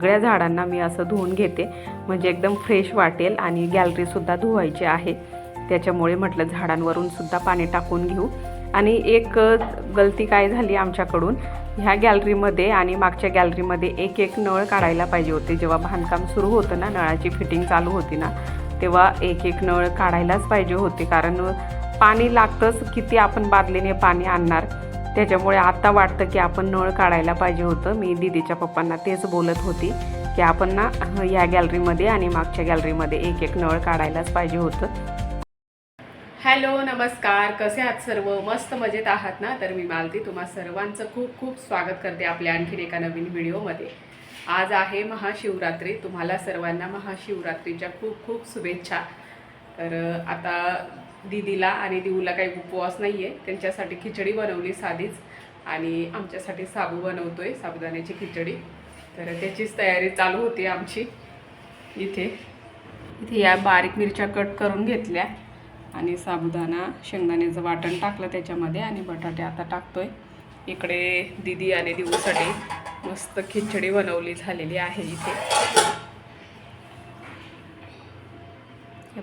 सगळ्या झाडांना मी असं धुवून घेते. म्हणजे एकदम फ्रेश वाटेल आणि गॅलरीसुद्धा धुवायची आहे. त्याच्यामुळे म्हटलं झाडांवरून सुद्धा पाणी टाकून घेऊ. आणि एक गलती काय झाली आमच्याकडून? ह्या गॅलरीमध्ये आणि मागच्या गॅलरीमध्ये एक एक नळ काढायला पाहिजे होते. जेव्हा बांधकाम सुरू होतं ना नळाची फिटिंग चालू होती ना तेव्हा एक एक नळ काढायलाच पाहिजे होते. कारण पाणी लागतंच किती आपण बादलीने पाणी आणणार. त्याच्यामुळे आत्ता वाटतं की आपण नळ काढायला पाहिजे होतं. मी दीदीच्या पप्पांना तेच बोलत होती की आपण ना ह्या या गॅलरीमध्ये आणि मागच्या गॅलरीमध्ये एक एक नळ काढायलाच पाहिजे होतं. हॅलो नमस्कार. कसे आहात सर्व? मस्त मजेत आहात ना? तर मी मालती. तुम्हा सर्वांचं खूप खूप स्वागत करते आपल्या आणखीन एका नवीन व्हिडिओमध्ये. आज आहे महाशिवरात्री. तुम्हाला सर्वांना महाशिवरात्रीच्या खूप खूप शुभेच्छा. तर आता दीदीला आणि दिऊला काही उपवास नाही आहे त्यांच्यासाठी खिचडी बनवली साधीच. आणि आमच्यासाठी साबू बनवतो आहे साबुदाण्याची खिचडी. तर त्याचीच तयारी चालू होती आमची इथे. इथे या बारीक मिरच्या कट करून घेतल्या आणि साबुदाणा शेंगदाण्याचं वाटण टाकलं त्याच्यामध्ये आणि बटाटे आता टाकतोय. इकडे दिदी आणि दिऊसाठी मस्त खिचडी बनवली झालेली आहे इथे.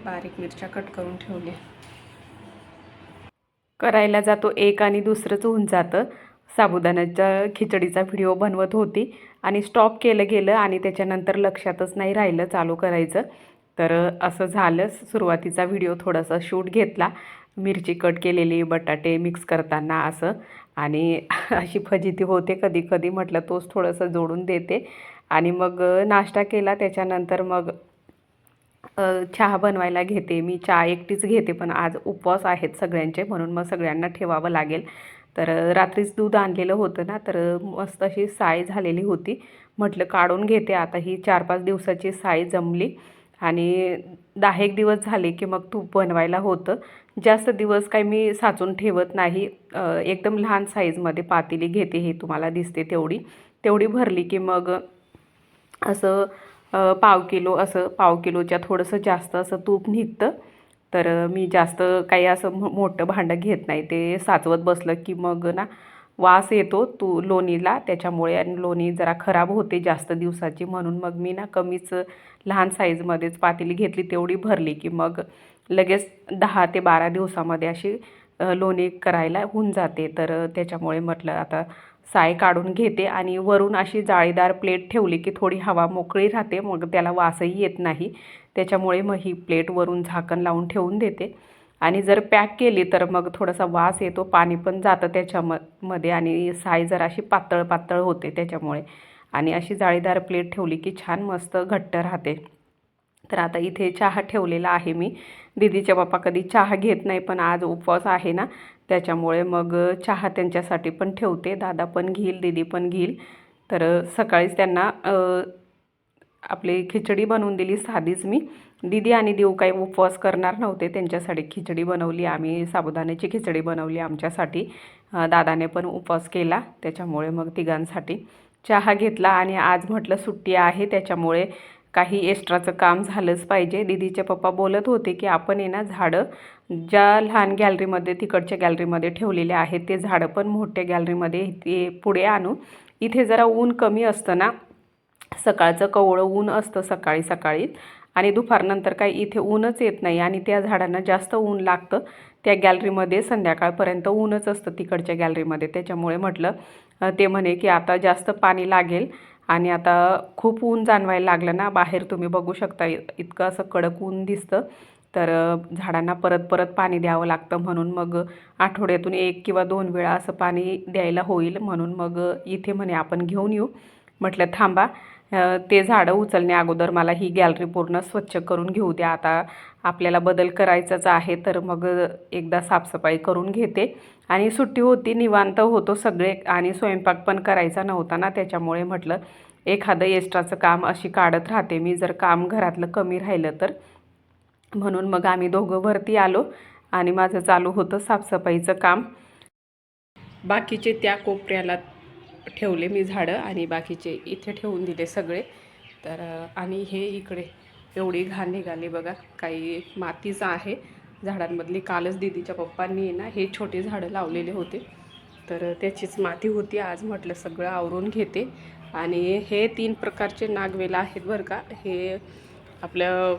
बारीक मिरच्या कट करून ठेवल्या. करायला जातो. एक आणि दुसरंच होऊन जातं. साबुदाण्याच्या खिचडीचा व्हिडिओ बनवत होती आणि स्टॉप केलं गेलं आणि त्याच्यानंतर लक्षातच नाही राहिलं चालू करायचं. तर असं झालं. सुरुवातीचा व्हिडिओ थोडासा शूट घेतला. मिरची कट केलेली बटाटे मिक्स करताना असं. आणि अशी फजिती होते कधी कधी म्हटलं तोच थोडंसं जोडून देते. आणि मग नाश्ता केला. त्याच्यानंतर मग चहा बनवायला घेते. मी चहा एकटीच घेते पण आज उपवास आहेत सगळ्यांचे म्हणून मग सगळ्यांना ठेवावं लागेल. तर रात्रीच दूध आणलेलं होतं ना तर मस्त अशी साय झालेली होती. म्हटलं काढून घेते आता ही चार पाच दिवसाची साय जमली. आणि दहा एक दिवस झाले की मग तूप बनवायला होतं. जास्त दिवस काही मी साचून ठेवत नाही. एकदम लहान साईजमध्ये पातेली घेते हे तुम्हाला दिसते तेवढी. तेवढी भरली की मग असं पाव किलो असं पाव किलोच्या थोडंसं जास्त असं तूप निघतं. तर मी जास्त काही असं मो मोठं भांडं घेत नाही. ते साचवत बसलं की मग ना वास येतो तू लोणीला. त्याच्यामुळे आणि लोणी जरा खराब होते जास्त दिवसाची. म्हणून मग मी ना कमीच लहान साईजमध्येच पातेली घेतली. तेवढी भरली की मग लगेच दहा ते बारा दिवसामध्ये अशी लोणी करायला होऊन जाते. तर त्याच्यामुळे म्हटलं आता साय काढून घेते आणि वरून अशी जाळीदार प्लेट ठेवली की थोडी हवा मोकळी राहते मग त्याला वासही येत नाही. त्याच्यामुळे मग ही प्लेट वरून झाकण लावून ठेवून देते. आणि जर पॅक केली तर मग थोडासा वास येतो पाणी पण जातं त्याच्याममध्ये आणि साय जर अशी पातळ पातळ होते त्याच्यामुळे. आणि अशी जाळीदार प्लेट ठेवली की छान मस्त घट्ट राहते. तर आता इथे चहा ठेवलेला आहे मी. दिदीच्या बाप्पा कधी चहा घेत नाही पण आज उपवास आहे ना त्याच्यामुळे मग चहा त्यांच्यासाठी पण ठेवते. दादा पण घेईल दीदी पण घेईल. तर सकाळीच त्यांना आपली खिचडी बनवून दिली साधीच मी. दिदी आणि देऊ काही उपवास करणार नव्हते. त्यांच्यासाठी खिचडी बनवली. आम्ही साबुदाण्याची खिचडी बनवली आमच्यासाठी. दादाने पण उपवास केला. त्याच्यामुळे मग तिघांसाठी चहा घेतला आणि आज म्हटलं सुट्टी आहे. त्याच्यामुळे काही एक्स्ट्राचं काम झालंच पाहिजे. दीदीचे पप्पा बोलत होते की आपण आहे ना झाडं ज्या लहान गॅलरीमध्ये तिकडच्या गॅलरीमध्ये ठेवलेले आहेत ते झाडं पण मोठ्या गॅलरीमध्ये ते पुढे आणू. इथे जरा ऊन कमी असतं ना. सकाळचं कवळं ऊन असतं सकाळी सकाळी. आणि दुपारनंतर काही इथे ऊनच येत नाही आणि त्या झाडांना जास्त ऊन लागतं. त्या गॅलरीमध्ये संध्याकाळपर्यंत ऊनच असतं तिकडच्या गॅलरीमध्ये त्याच्यामुळे म्हटलं ते म्हणे की आता जास्त पाणी लागेल. आणि आता खूप ऊन जाणवायला लागलं ना बाहेर तुम्ही बघू शकता इ- इतकं असं कडक ऊन दिसतं. तर झाडांना परत परत पाणी द्यावं लागतं म्हणून मग आठवड्यातून एक किंवा दोन वेळा असं पाणी द्यायला होईल म्हणून मग इथे म्हणे आपण घेऊन येऊ. म्हटलं थांबा. ते झाडं उचलण्या अगोदर मला ही गॅलरी पूर्ण स्वच्छ करून घेऊ द्या. आता आपल्याला बदल करायचाच आहे तर मग एकदा साफसफाई करून घेते. आणि सुट्टी होती निवांत होतो सगळे आणि स्वयंपाक पण करायचा नव्हता ना त्याच्यामुळे म्हटलं एखादं एक्स्ट्राचं काम अशी काढत राहते. मी जर काम घरातलं कमी राहिलं तर. म्हणून मग आम्ही दोघं वरती आलो आणि माझं चालू होतं साफसफाईचं काम. बाकीचे त्या कोपऱ्याला ठेवले मी झाडं आणि बाकीचे इथे ठेवून दिले सगळे. तर आणि हे इकडे एवढी घाण निघाली बघा. काही मातीचं आहे. झाडांमधली कालच दीदीच्या पप्पांनी ना हे छोटे झाडं लावलेले होते. तर त्याचीच माती होती. आज म्हटलं सगळं आवरून घेते. आणि हे तीन प्रकारचे नागवेल आहेत बरं का. हे आपलं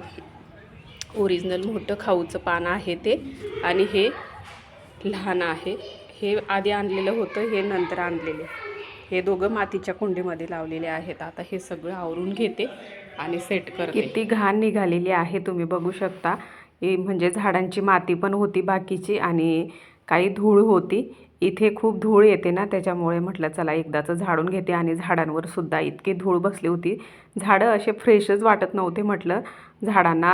ओरिजिनल मोठं खाऊचं पान आहे ते. आणि हे लहान आहे. हे आधी आणलेलं होतं हे नंतर आणलेलं हे दोघं मातीच्या कुंडीमध्ये लावलेले आहेत. आता हे सगळं आवरून घेते आणि सेट करते. किती घाण निघालेली आहे तुम्ही बघू शकता. म्हणजे झाडांची माती पण होती बाकीची आणि काही धूळ होती. इथे खूप धूळ येते ना त्याच्यामुळे म्हटलं चला एकदाचं झाडून घेते आणि झाडांवर सुद्धा इतकी धूळ बसली होती. झाडं असे फ्रेशच वाटत नव्हते म्हटलं. झाडांना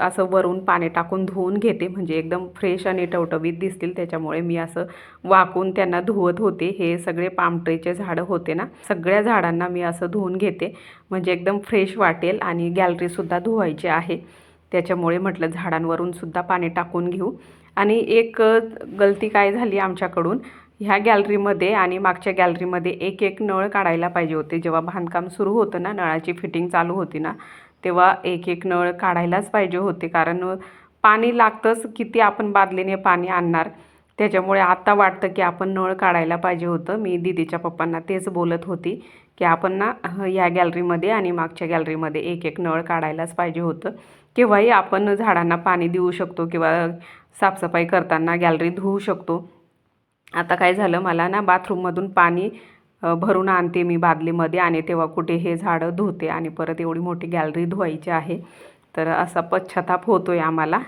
असं वरून पाणी टाकून धुवून घेते. म्हणजे एकदम फ्रेश आणि टवटवीत दिसतील. त्याच्यामुळे मी असं वाकून त्यांना धुवत होते. हे सगळे पामट्रीचे झाडं होते ना. सगळ्या झाडांना मी असं धुवून घेते. म्हणजे एकदम फ्रेश वाटेल आणि गॅलरीसुद्धा धुवायची आहे. त्याच्यामुळे म्हटलं झाडांवरून सुद्धा पाणी टाकून घेऊ. आणि एक गलती काय झाली आमच्याकडून? ह्या गॅलरीमध्ये आणि मागच्या गॅलरीमध्ये एक एक नळ काढायला पाहिजे होते. जेव्हा बांधकाम सुरू होतं ना नळाची फिटिंग चालू होती ना तेव्हा एक एक नळ काढायलाच पाहिजे होते. कारण पाणी लागतंच किती आपण बादलीने पाणी आणणार. त्याच्यामुळे आत्ता वाटतं की आपण नळ काढायला पाहिजे होतं. मी दीदीच्या पप्पांना तेच बोलत होती की आपण ना ह्या या गॅलरीमध्ये आणि मागच्या गॅलरीमध्ये एक एक नळ काढायलाच पाहिजे होतं. केव्हाही आपण झाडांना पाणी देऊ शकतो किंवा साफसफाई करताना गॅलरी धुवू शकतो. आता काय झालं? मला ना बाथरूममधून पाणी भरून आणते मी बादलीमध्ये आणि तेव्हा कुठे हे झाडं धुते आणि परत एवढी मोठी गॅलरी धुवायची आहे. तर असा पश्चाताप होतो आहे आम्हाला.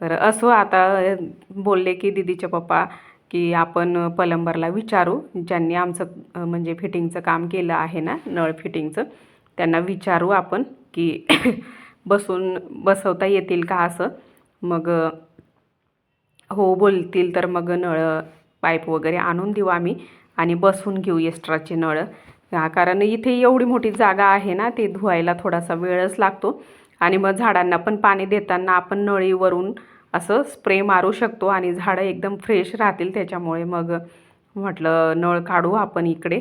तर असो आता बोलले की दीदीचे पप्पा की आपण पलंबरला विचारू. ज्यांनी आमचं म्हणजे फिटिंगचं काम केलं आहे ना नळ फिटिंगचं त्यांना विचारू आपण की बसून बसवता येतील का असं. मग हो बोलतील तर मग नळ पाईप वगैरे आणून देऊ आम्ही. आणि बसून घेऊ एक्स्ट्राचे नळ. हा, कारण इथे एवढी मोठी जागा आहे ना ते धुवायला थोडासा वेळच लागतो. आणि मग झाडांना पण पाणी देताना आपण नळीवरून असं स्प्रे मारू शकतो आणि झाडं एकदम फ्रेश राहतील. त्याच्यामुळे मग म्हटलं नळ काढू आपण इकडे.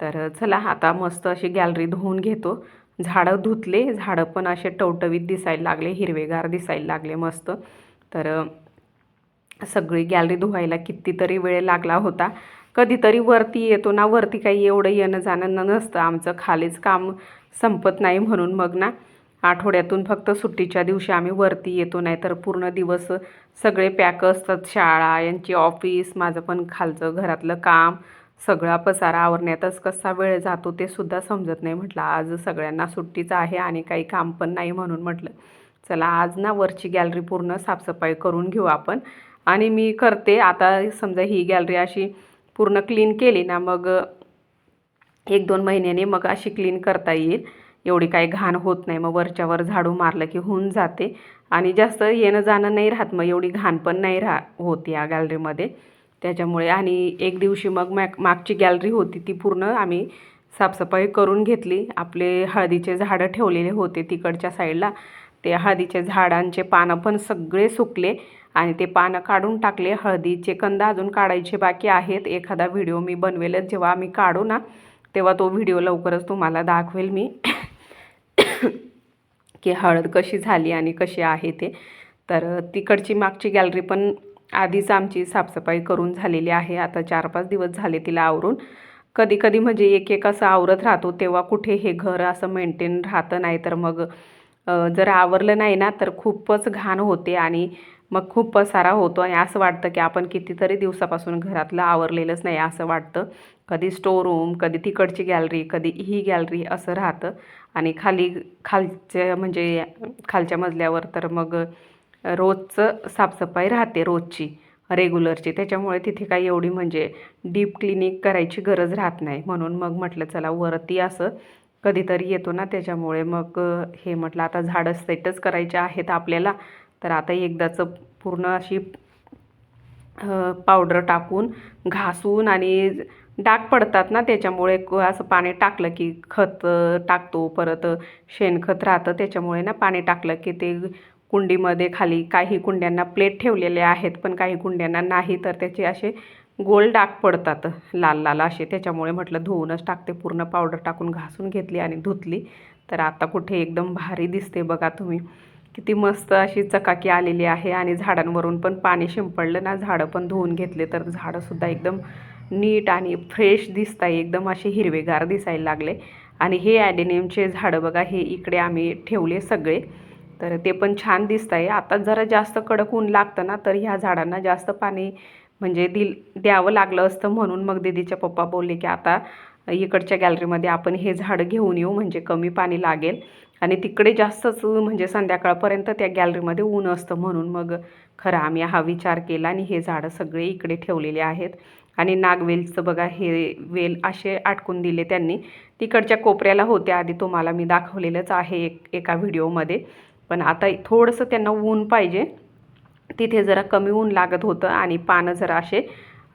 तर चला आता मस्त अशी गॅलरी धुवून घेतो. झाडं धुतले झाडं पण असे टवटवीत दिसायला लागले हिरवेगार दिसायला लागले मस्त. तर सगळी गॅलरी धुवायला कितीतरी वेळ लागला होता. कधीतरी वरती येतो ना वरती काही एवढं येणं जाणं न- नसतं. आमचं खालीच काम संपत नाही म्हणून मग ना आठवड्यातून फक्त सुट्टीच्या दिवशी आम्ही वरती येतो. नाही तर पूर्ण दिवस सगळे पॅक असतात. शाळा यांची ऑफिस माझं पण खालचं घरातलं काम सगळा पसारा आवरण्यातच कसा वेळ जातो ते सुद्धा समजत नाही म्हटलं. आज सगळ्यांना सुट्टीच आहे आणि काही काम पण नाही म्हणून म्हटलं. चला आज ना वरची गॅलरी पूर्ण साफसफाई करून घेऊ आपण. आणि मी करते. आता समजा ही गॅलरी अशी पूर्ण क्लीन केली ना मग एक दोन महिन्याने मग अशी क्लीन करता येईल. एवढी काही घाण होत नाही. मग वरच्यावर झाडू मारलं की होऊन जाते. आणि जास्त येणं जाणं नाही राहत. मग एवढी घाण पण नाही राह होत या गॅलरीमध्ये त्याच्यामुळे आणि एक दिवशी मग मॅक मागची गॅलरी होती ती पूर्ण आम्ही साफसफाई करून घेतली. आपले हळदीचे झाडं ठेवलेले होते तिकडच्या साईडला ते हळदीचे झाडांचे पानं पण सगळे सुकले आणि ते पानं काढून टाकले. हळदीचे कंद अजून काढायचे बाकी आहेत. एखादा व्हिडिओ मी बनवेलच जेव्हा आम्ही काढू ना तेव्हा तो व्हिडिओ लवकरच तुम्हाला दाखवेल मी. की हळद कशी झाली आणि कशी आहे ते. तर तिकडची मागची गॅलरी पण आधीच आमची साफसफाई करून झालेली आहे. आता चार पाच दिवस झाले तिला आवरून. कधी कधी म्हणजे एक एक असं आवरत राहतो तेव्हा कुठे हे घर असं मेंटेन राहतं नाही तर मग जर आवरलं नाही ना तर खूपच घाण होते आणि मग खूप पसारा होतो आणि असं वाटतं की आपण कितीतरी दिवसापासून घरातलं आवरलेलंच नाही असं वाटतं. कधी स्टोर रूम कधी तिकडची गॅलरी कधी ही गॅलरी असं राहतं. आणि खाली खालच्या म्हणजे खालच्या मजल्यावर तर मग रोजचं साफसफाई राहते रोजची रेग्युलरची त्याच्यामुळे तिथे काही एवढी म्हणजे डीप क्लिनिक करायची गरज राहत नाही. म्हणून मग म्हटलं चला वरती असं कधीतरी येतो ना त्याच्यामुळे. मग हे म्हटलं आता झाडं सेटच करायचे आहेत आपल्याला. तर आता एकदाचं पूर्ण अशी पावडर टाकून घासून आणि डाग पडतात ना त्याच्यामुळे क- असं पाणी टाकलं की खत टाकतो. परत शेणखत राहतं त्याच्यामुळे ना पाणी टाकलं की ते कुंडीमध्ये खाली काही कुंड्यांना प्लेट ठेवलेले आहेत. पण काही कुंड्यांना नाही. तर त्याचे असे गोल डाग पडतात लाल लाल असे. त्याच्यामुळे म्हटलं धुवूनच टाकते. पूर्ण पावडर टाकून घासून घेतली आणि धुतली. तर आता कुठे एकदम भारी दिसते बघा तुम्ही. किती मस्त अशी चकाकी आलेली आहे आणि झाडांवरून पण पाणी शिंपडलं ना. झाडं पण धुवून घेतले तर झाडंसुद्धा एकदम नीट आणि फ्रेश दिसत आहे. एकदम असे हिरवेगार दिसायला लागले. आणि हे ॲडेनियमचे झाडं बघा हे इकडे आम्ही ठेवले सगळे. तर ते पण छान दिसत आहे. आता जरा जास्त कडक ऊन लागतं ना तर ह्या झाडांना जास्त पाणी म्हणजे दिल द्यावं लागलं असतं म्हणून मग दीदीच्या पप्पा बोलले की आता इकडच्या गॅलरीमध्ये आपण हे झाडं घेऊन येऊ म्हणजे कमी पाणी लागेल. आणि तिकडे जास्तच म्हणजे संध्याकाळपर्यंत त्या गॅलरीमध्ये ऊन असतं म्हणून मग खरं आम्ही हा विचार केला आणि हे झाडं सगळे इकडे ठेवलेले आहेत. आणि नागवेलचं बघा हे वेल असे आटकून दिले त्यांनी. तिकडच्या कोपऱ्याला होते आधी तुम्हाला मी दाखवलेलंच आहे एक एका व्हिडिओमध्ये पण आता थोडंसं त्यांना ऊन पाहिजे. तिथे जरा कमी ऊन लागत होतं आणि पानं जरा असे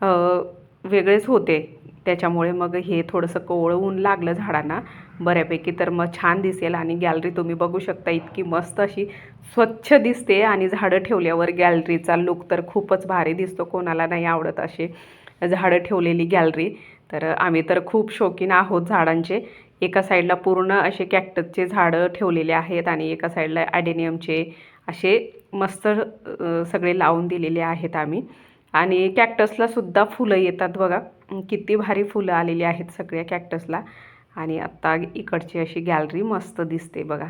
वेगळेच होते. त्याच्यामुळे मग हे थोडंसं कोवळं ऊन लागलं झाडांना. बऱ्यापैकी तर मग छान दिसेल आणि गॅलरी तुम्ही बघू शकता इतकी मस्त अशी स्वच्छ दिसते आणि झाडं ठेवल्यावर गॅलरीचा लुक तर खूपच भारी दिसतो. कोणाला नाही आवडत असे झाडं ठेवलेली गॅलरी. तर आम्ही तर खूप शौकीन आहोत झाडांचे. एका साईडला पूर्ण असे कॅक्टसचे झाडं ठेवलेले आहेत आणि एका साईडला ॲडेनियमचे असे मस्त सगळे लावून दिलेले आहेत आम्ही. आणि कॅक्टसला सुद्धा फुलं येतात बघा. किती भारी फुलं आलेली आहेत सगळ्या कॅक्टसला आणि आत्ता इकडची अशी गॅलरी मस्त दिसते बघा.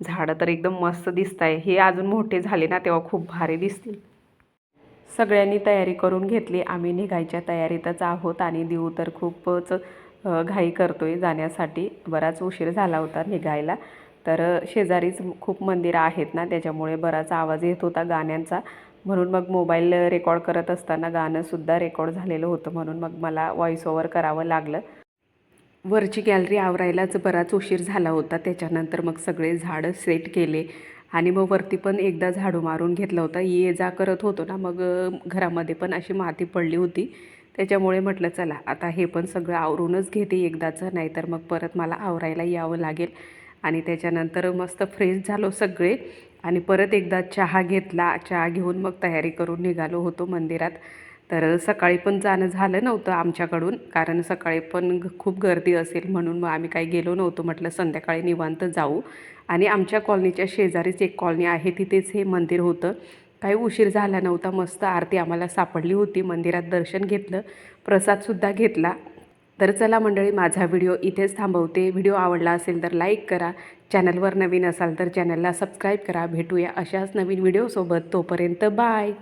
झाडं तर एकदम मस्त दिसत आहे. हे अजून मोठे झाले ना तेव्हा खूप भारी दिसतील. सगळ्यांनी तयारी करून घेतली. आम्ही निघायच्या तयारीतच आहोत आणि देऊ तर खूपच घाई करतो आहे जाण्यासाठी. बराच उशीर झाला होता निघायला. तर शेजारीच खूप मंदिरं आहेत ना त्याच्यामुळे बराच आवाज येत होता गाण्यांचा. म्हणून मग मोबाईल रेकॉर्ड करत असताना गाणंसुद्धा रेकॉर्ड झालेलं होतं. म्हणून मग मला व्हॉइस ओव्हर करावं लागलं. वरची गॅलरी आवरायलाच बराच उशीर झाला होता. त्याच्यानंतर मग सगळे झाडं सेट केले. आणि मग वरती पण एकदा झाडू मारून घेतला होता. ये जा करत होतो ना मग घरामध्ये पण अशी माती पडली होती. त्याच्यामुळे म्हटलं चला आता हे पण सगळं आवरूनच घेते एकदाचं नाहीतर मग परत मला आवरायला यावं लागेल. आणि त्याच्यानंतर मस्त फ्रेश झालो सगळे आणि परत एकदा चहा घेतला. चहा घेऊन मग तयारी करून निघालो होतो मंदिरात. तर सकाळी पण जाणं झालं नव्हतं आमच्याकडून कारण सकाळी पण खूप गर्दी असेल म्हणून मग आम्ही काही गेलो नव्हतो. म्हटलं संध्याकाळी निवांत जाऊ. आणि आमच्या कॉलनीच्या शेजारीच एक कॉलनी आहे तिथेच हे मंदिर होतं. काही उशीर झाला नव्हता. मस्त आरती आम्हाला सापडली होती. मंदिरात दर्शन घेतलं. प्रसादसुद्धा घेतला. तर चला मंडळी माझा व्हिडिओ इथेच थांबवते. व्हिडिओ आवडला असेल तर लाईक करा. चॅनलवर नवीन असाल तर चॅनलला सबस्क्राईब करा. भेटूया अशाच नवीन व्हिडिओसोबत. तोपर्यंत बाय.